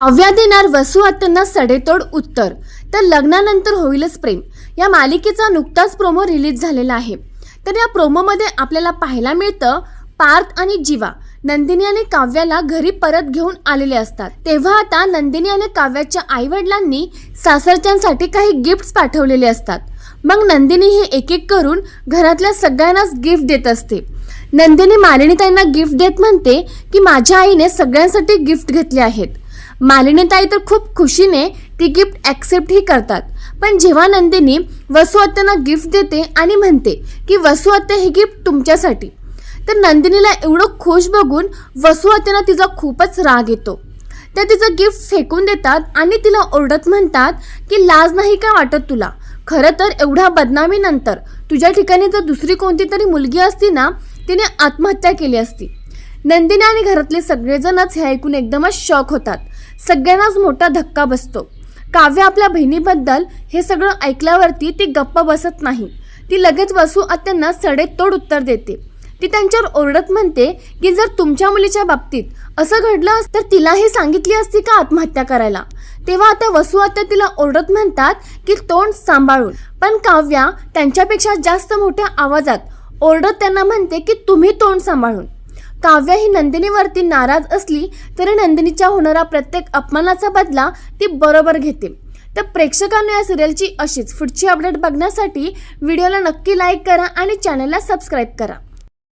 काव्या देणार वसू सडेतोड उत्तर. तर लग्नानंतर होईलच प्रेम. या मालिकेचा नुकताच प्रोमो रिलीज झालेला आहे. तर या प्रोमोमध्ये आपल्याला पाहायला मिळतं पार्थ आणि जीवा. नंदिनी आणि काव्याला घरी परत घेऊन आलेले असतात. तेव्हा आता नंदिनी आणि काव्याच्या आईवडिलांनी सासरच्यांसाठी काही गिफ्ट्स पाठवलेले असतात. मग नंदिनी हे एक एक करून घरातल्या सगळ्यांनाच गिफ्ट देत असते. नंदिनी मालिनीताईंना गिफ्ट देत म्हणते की माझ्या आईने सगळ्यांसाठी गिफ्ट घेतले आहेत. मालिनीताई तर खूप खुशीने ती गिफ्ट ॲक्सेप्टही करतात. पण जेव्हा नंदिनी वसुआत्यांना गिफ्ट देते आणि म्हणते की वसू हे गिफ्ट तुमच्यासाठी तर नंदिनीला एवढं खुश बघून वसुआत्यांना तिचा खूपच राग येतो. त्या तिचं गिफ्ट फेकून देतात आणि तिला ओरडत म्हणतात की लाज नाही का वाटत तुला? खरं तर एवढ्या बदनामीनंतर तुझ्या ठिकाणी जर दुसरी कोणती तरी मुलगी असती ना तिने आत्महत्या केली असती. नंदिनी आणि घरातले सगळेजणच हे ऐकून एकदमच शॉक होतात. सगळ्यांनाच मोठा धक्का बसतो. काव्य आपल्या बहिणीबद्दल हे सगळं ऐकल्यावरती ती गप्प बसत नाही. ती लगेच वसू आत्यांना सडेतोड उत्तर देते. ती त्यांच्यावर ओरडत म्हणते की जर तुमच्या मुलीच्या बाबतीत असं घडलं असतं तर तिलाही सांगितली असती का आत्महत्या करायला? तेव्हा आता वसू आत्या तिला ओरडत म्हणतात की तोंड सांभाळून. पण काव्या त्यांच्यापेक्षा जास्त मोठ्या आवाजात ओरडत त्यांना म्हणते की तुम्ही तोंड सांभाळून. काव्या ही नंदिनीवरती नाराज असली तरी नंदिनीच्या होणारा प्रत्येक अपमानाचा बदला ती बरोबर घेते. तर प्रेक्षकांना या सिरियलची अशीच पुढची अपडेट बघण्यासाठी व्हिडिओला नक्की लाईक करा आणि चॅनलला सबस्क्राईब करा.